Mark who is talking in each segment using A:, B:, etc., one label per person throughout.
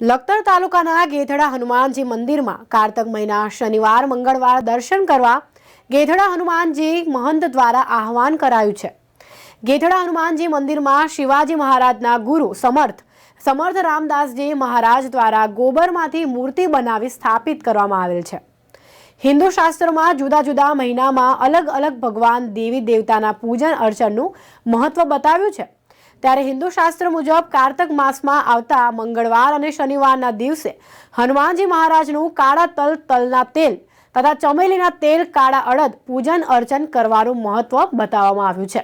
A: લખતર તાલુકાના ગેધડા હનુમાનજી મંદિરમાં કારતક મહિના શનિવાર મંગળવાર દર્શન કરવા ગેધડા હનુમાનજી મહંત દ્વારા આહવાન કરાયું છે. ગેધડા હનુમાનજી મંદિરમાં શિવાજી મહારાજના ગુરુ સમર્થ સમર્થ રામદાસજી મહારાજ દ્વારા ગોબરમાંથી મૂર્તિ બનાવી સ્થાપિત કરવામાં આવેલ છે. હિન્દુ શાસ્ત્રોમાં જુદા જુદા મહિનામાં અલગ અલગ ભગવાન દેવી દેવતાના પૂજન અર્ચનનું મહત્વ બતાવ્યું છે. ત્યારે હિન્દુ શાસ્ત્ર મુજબ કારતક માસમાં આવતા મંગળવાર અને શનિવારના દિવસે હનુમાનજી મહારાજનું કાળા તલ તલના તેલ તથા ચમેલીના તેલ, કાળા અડદ પૂજન અર્ચન કરવાનું મહત્વ બતાવવામાં આવ્યું છે.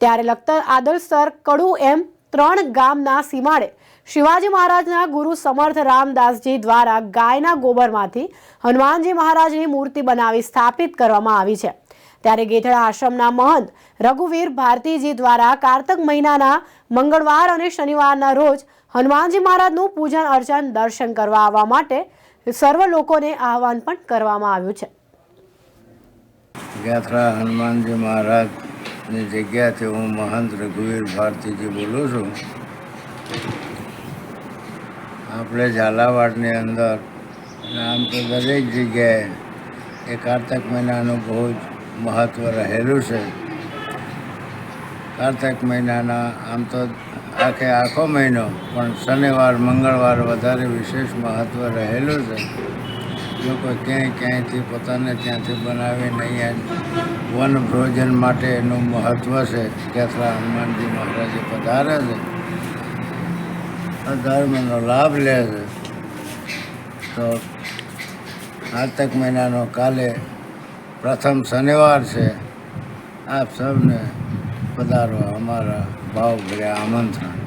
A: ત્યારે લખતર આદલસર કડુ એમ ત્રણ ગામના સીમાડે શિવાજી મહારાજના ગુરુ સમર્થ રામદાસજી દ્વારા ગાયના ગોબરમાંથી હનુમાનજી મહારાજની મૂર્તિ બનાવી સ્થાપિત કરવામાં આવી છે. ત્યારે ગેથળા આશ્રમના મહંત રઘુવીર ભારતીજી દ્વારા કારતક મહિનાના મંગળવાર અને શનિવારના રોજ હનુમાનજી મહારાજનું પૂજન અર્ચન દર્શન કરવા આવવા માટે સર્વ લોકોને આહવાન પણ કરવામાં આવ્યું છે.
B: યાત્રા હનુમાનજી મહારાજની જગ્યાથી હું મહંત રઘુવીર ભારતીજી બોલું છું. આપણે ઝાલાવાડની અંદર આમ તો દરેક જગ્યાએ એ કારતક મહિનાનું બહુ જ મહત્ત્વ રહેલું છે. કારતક મહિનાના આમ તો આખે આખો મહિનો, પણ શનિવાર, મંગળવાર વધારે વિશેષ મહત્ત્વ રહેલું છે. લોકો ક્યાંય ક્યાંયથી પોતાને ત્યાંથી બનાવીને અહીંયા વન ભોજન માટે એનું મહત્ત્વ છે કેટલા હનુમાનજી મહારાજે પધારે છે. ધર્મનો લાભ લે છે. તો કાર્તક મહિનાનો કાલે પ્રથમ શનિવાર છે. આપ સૌને પધારો અમારા ભાવભર્યા આમંત્રણ.